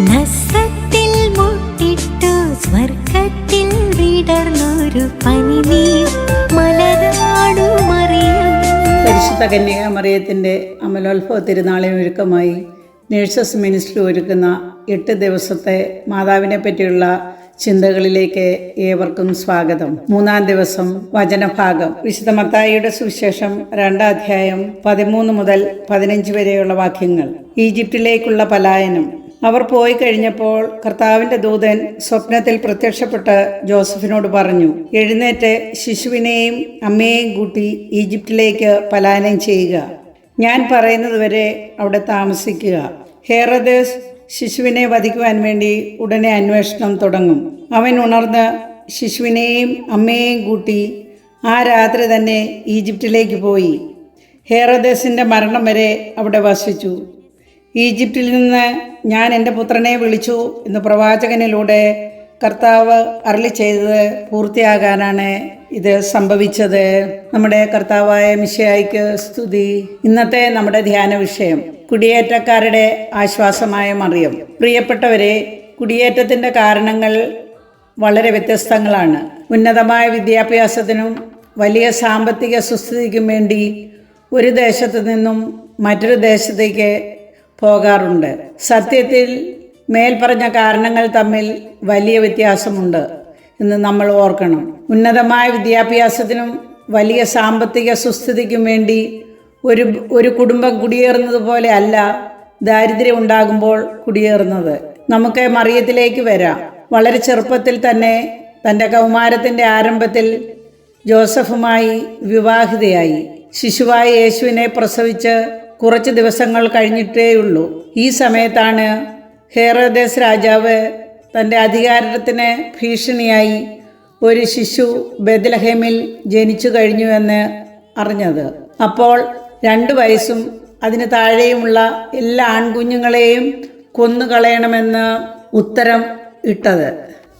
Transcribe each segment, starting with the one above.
നസ്സത്തിൽ മുട്ടിട്ടു സ്വർഗത്തിൽ വിടർന്നൊരു മറിയം. പരിശുദ്ധ കന്യക മറിയത്തിന്റെ അമലോത്ഭവ തിരുനാളിന് ഒരുക്കമായി നേഴ്സസ് മിനിസ്ട്രി ഒരുക്കുന്ന എട്ട് ദിവസത്തെ മാതാവിനെ പറ്റിയുള്ള ചിന്തകളിലേക്ക് ഏവർക്കും സ്വാഗതം. മൂന്നാം ദിവസം വചനഭാഗം. വിശുദ്ധ മത്തായിയുടെ സുവിശേഷം രണ്ടാം അധ്യായം പതിമൂന്ന് മുതൽ പതിനഞ്ച് വരെയുള്ള വാക്യങ്ങൾ. ഈജിപ്തിലേക്കുള്ള പലായനം. അവർ പോയി കഴിഞ്ഞപ്പോൾ കർത്താവിന്റെ ദൂതൻ സ്വപ്നത്തിൽ പ്രത്യക്ഷപ്പെട്ട് ജോസഫിനോട് പറഞ്ഞു എഴുന്നേറ്റ് ശിശുവിനെയും അമ്മയെയും കൂട്ടി ഈജിപ്തിലേക്ക് പലായനം ചെയ്യുക. ഞാൻ പറയുന്നതുവരെ അവിടെ താമസിക്കുക. ഹേറദേസ് ശിശുവിനെ വധിക്കുവാൻ വേണ്ടി ഉടനെ അന്വേഷണം തുടങ്ങും. അവൻ ഉണർന്ന് ശിശുവിനെയും അമ്മയെയും കൂട്ടി ആ രാത്രി തന്നെ ഈജിപ്തിലേക്ക് പോയി. ഹേറദേസിന്റെ മരണം വരെ അവിടെ വസിച്ചു. ഈജിപ്തിൽ നിന്ന് ഞാൻ എന്റെ പുത്രനെ വിളിച്ചു എന്ന് പ്രവാചകനിലൂടെ കർത്താവ് അരളി ചെയ്തത് പൂർത്തിയാകാനാണ് ഇത് സംഭവിച്ചത്. നമ്മുടെ കർത്താവായ മിശയായിക്ക് സ്തുതി. ഇന്നത്തെ നമ്മുടെ ധ്യാന വിഷയം കുടിയേറ്റക്കാരുടെ ആശ്വാസമായ മറിയം. പ്രിയപ്പെട്ടവരെ കുടിയേറ്റത്തിന്റെ കാരണങ്ങൾ വളരെ വ്യത്യസ്തങ്ങളാണ്. ഉന്നതമായ വിദ്യാഭ്യാസത്തിനും വലിയ സാമ്പത്തിക സുസ്ഥിതിക്കും വേണ്ടി ഒരു ദേശത്ത് നിന്നും മറ്റൊരു ദേശത്തേക്ക് പോകാറുണ്ട്. സത്യത്തിൽ മേൽപ്പറഞ്ഞ കാരണങ്ങൾ തമ്മിൽ വലിയ വ്യത്യാസമുണ്ട് എന്ന് നമ്മൾ ഓർക്കണം. ഉന്നതമായ വിദ്യാഭ്യാസത്തിനും വലിയ സാമ്പത്തിക സുസ്ഥിതിക്കും വേണ്ടി ഒരു ഒരു കുടുംബം കുടിയേറുന്നത് പോലെ അല്ല ദാരിദ്ര്യം ഉണ്ടാകുമ്പോൾ കുടിയേറുന്നത്. നമുക്ക് മറിയത്തിലേക്ക് വരാം. വളരെ ചെറുപ്പത്തിൽ തന്നെ തന്റെ കൗമാരത്തിന്റെ ആരംഭത്തിൽ ജോസഫുമായി വിവാഹിതയായി. ശിശുവായ യേശുവിനെ പ്രസവിച്ച് കുറച്ച് ദിവസങ്ങൾ കഴിഞ്ഞിട്ടേയുള്ളൂ. ഈ സമയത്താണ് ഹേറോദേസ് രാജാവ് തന്റെ അധികാരത്തിന് ഭീഷണിയായി ഒരു ശിശു ബദലഹേമിൽ ജനിച്ചു കഴിഞ്ഞുവെന്ന് അറിഞ്ഞത്. അപ്പോൾ രണ്ട് വയസ്സും അതിന് താഴെയുമുള്ള എല്ലാ ആൺകുഞ്ഞുങ്ങളെയും കൊന്നുകളയണമെന്ന് ഉത്തരം ഇട്ടത്.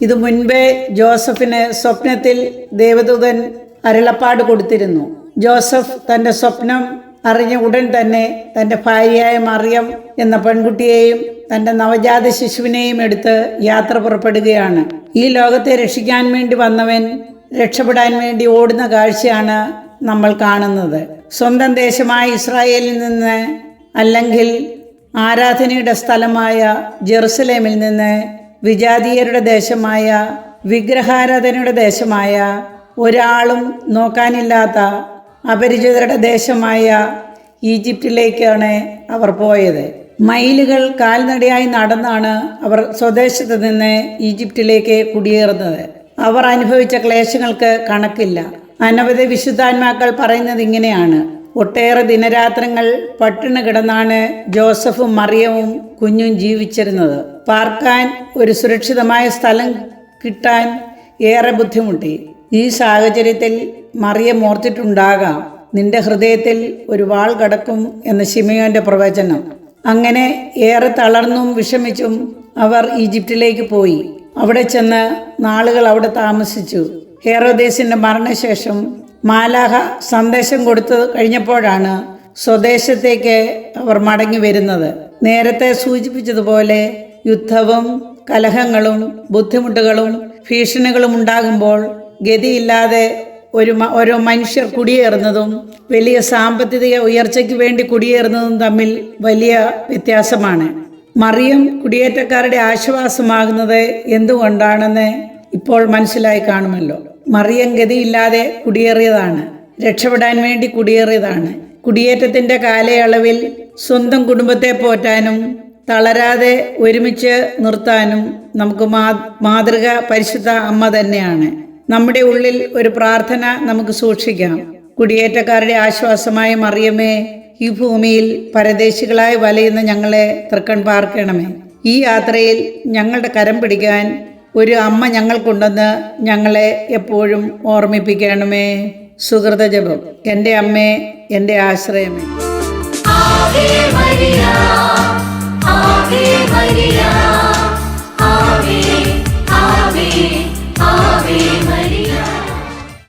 ഇത് മുൻപേ ജോസഫിന് സ്വപ്നത്തിൽ ദേവദൂതൻ അരുളപ്പാട് കൊടുത്തിരുന്നു. ജോസഫ് തന്റെ സ്വപ്നം അറിഞ്ഞ ഉടൻ തന്നെ തന്റെ ഭാര്യയായ മറിയം എന്ന പെൺകുട്ടിയെയും തന്റെ നവജാത ശിശുവിനെയും എടുത്ത് യാത്ര പുറപ്പെടുകയാണ്. ഈ ലോകത്തെ രക്ഷിക്കാൻ വേണ്ടി വന്നവൻ രക്ഷപ്പെടാൻ വേണ്ടി ഓടുന്ന കാഴ്ചയാണ് നമ്മൾ കാണുന്നത്. സ്വന്തം ദേശമായ ഇസ്രായേലിൽ നിന്ന് അല്ലെങ്കിൽ ആരാധനയുടെ സ്ഥലമായ ജെറുസലേമിൽ നിന്ന് വിജാതീയരുടെ ദേശമായ വിഗ്രഹാരാധനയുടെ ദേശമായ ഒരാളും നോക്കാനില്ലാത്ത അപരിചിതരുടെ ദേശമായ ഈജിപ്തിലേക്കാണ് അവർ പോയത്. മൈലുകൾ കാൽനടയായി നടന്നാണ് അവർ സ്വദേശത്ത് നിന്ന് ഈജിപ്തിലേക്ക് കുടിയേറുന്നത്. അവർ അനുഭവിച്ച ക്ലേശങ്ങൾക്ക് കണക്കില്ല. അനവധി വിശുദ്ധാത്മാക്കൾ പറയുന്നത് ഇങ്ങനെയാണ്. ഒട്ടേറെ ദിനരാത്രങ്ങൾ പട്ടിണി കിടന്നാണ് ജോസഫും മറിയവും കുഞ്ഞും ജീവിച്ചിരുന്നത്. പാർക്കാൻ ഒരു സുരക്ഷിതമായ സ്ഥലം കിട്ടാൻ ഏറെ ബുദ്ധിമുട്ടി. ഈ സാഹചര്യത്തിൽ മറിയം ഓർത്തിട്ടുണ്ടാകാം. നിന്റെ ഹൃദയത്തിൽ ഒരു വാൾ കടക്കും എന്ന ശിമയോന്റെ പ്രവചനം. അങ്ങനെ ഏറെ തളർന്നും വിഷമിച്ചും അവർ ഈജിപ്തിലേക്ക് പോയി. അവിടെ ചെന്ന് നാളുകൾ അവിടെ താമസിച്ചു. ഹേറോദേശിന്റെ മരണശേഷം മാലാഹ സന്ദേശം കൊടുത്തു കഴിഞ്ഞപ്പോഴാണ് സ്വദേശത്തേക്ക് അവർ മടങ്ങി വരുന്നത്. നേരത്തെ സൂചിപ്പിച്ചതുപോലെ യുദ്ധവും കലഹങ്ങളും ബുദ്ധിമുട്ടുകളും ഭീഷണികളും ഉണ്ടാകുമ്പോൾ ഗതിയില്ലാതെ ഒരു ഓരോ മനുഷ്യർ കുടിയേറുന്നതും വലിയ സാമ്പത്തിക ഉയർച്ചയ്ക്ക് വേണ്ടി കുടിയേറുന്നതും തമ്മിൽ വലിയ വ്യത്യാസമാണ്. മറിയം കുടിയേറ്റക്കാരുടെ ആശ്വാസമാകുന്നത് എന്തുകൊണ്ടാണെന്ന് ഇപ്പോൾ മനസ്സിലായി കാണുമല്ലോ. മറിയം ഗതിയില്ലാതെ കുടിയേറിയതാണ്. രക്ഷപ്പെടാൻ വേണ്ടി കുടിയേറിയതാണ്. കുടിയേറ്റത്തിന്റെ കാലയളവിൽ സ്വന്തം കുടുംബത്തെ പോറ്റാനും തളരാതെ ഒരുമിച്ച് നിർത്താനും നമുക്ക് മാതൃക പരിശുദ്ധ അമ്മ തന്നെയാണ്. നമ്മുടെ ഉള്ളിൽ ഒരു പ്രാർത്ഥന നമുക്ക് സൂക്ഷിക്കാം. കുടിയേറ്റക്കാരുടെ ആശ്വാസമായ മറിയമേ ഈ ഭൂമിയിൽ പരദേശികളായി വലയുന്ന ഞങ്ങളെ തൃക്കൺ പാർക്കണമേ. ഈ യാത്രയിൽ ഞങ്ങളുടെ കരം പിടിക്കാൻ ഒരു അമ്മ ഞങ്ങൾക്കുണ്ടെന്ന് ഞങ്ങളെ എപ്പോഴും ഓർമ്മിപ്പിക്കണമേ. സുഹൃത ജപം എന്റെ അമ്മേ എന്റെ ആശ്രയമേ.